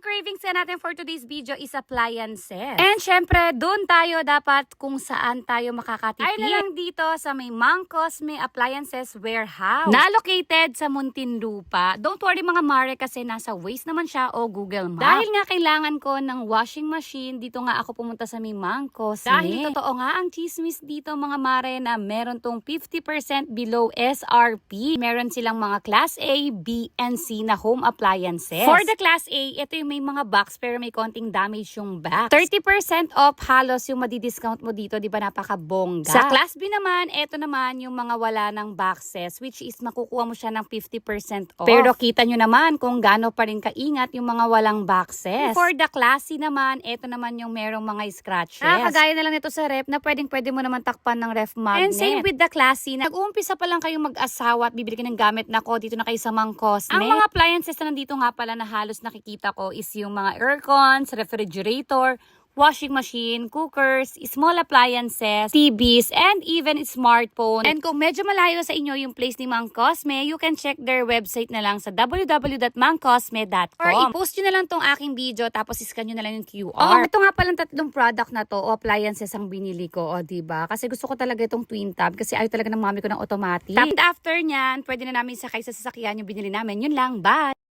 cravings na natin for today's video is appliances. And syempre, doon tayo dapat kung saan tayo makakatipid. Ay na lang dito sa may Mang Cosme Appliances Warehouse. Na located sa Muntinlupa. Don't worry mga mare kasi nasa Waze naman siya o Google Maps. Dahil nga kailangan ko ng washing machine, dito nga ako pumunta sa may Mang Cosme. Dahil totoo nga ang chismis dito mga mare na meron tong 50% below SRP. Meron silang mga Class A, B, and C na home appliances. For the Class A, ito yung may mga box pero may konting damage yung box. 30% off halos yung madi-discount mo dito, di ba napakabongga. Sa Class B naman, ito naman yung mga wala ng boxes which is makukuha mo siya ng 50% off. Pero kita nyo naman kung gaano pa rin kaingat yung mga walang boxes. For the Class C naman, ito naman yung merong mga scratches. Ah, kagaya na lang nito sa ref na pwedeng pwede mo naman takpan ng ref magnet. And same with the Class C na nag-uumpisa pa lang kayong mag-asawa at bibili ka ng gamit na ko dito na kayo sa Mang Cosme. Ang mga appliances na nandito nga pala na halos nakikita ko is yung mga aircons, refrigerator, washing machine, cookers, small appliances, TVs, and even smartphone. And kung medyo malayo sa inyo yung place ni Mang Cosme, you can check their website na lang sa www.mangcosme.com. Or i-post nyo na lang tong aking video tapos iscan nyo na lang yung QR. Oh, ito nga palang tatlong product na to o appliances ang binili ko, o diba? Kasi gusto ko talaga itong twin tab kasi ayaw talaga ng mami ko ng automatic. And after nyan, pwede na namin sakay sa sasakyan yung binili namin. Yun lang, bye!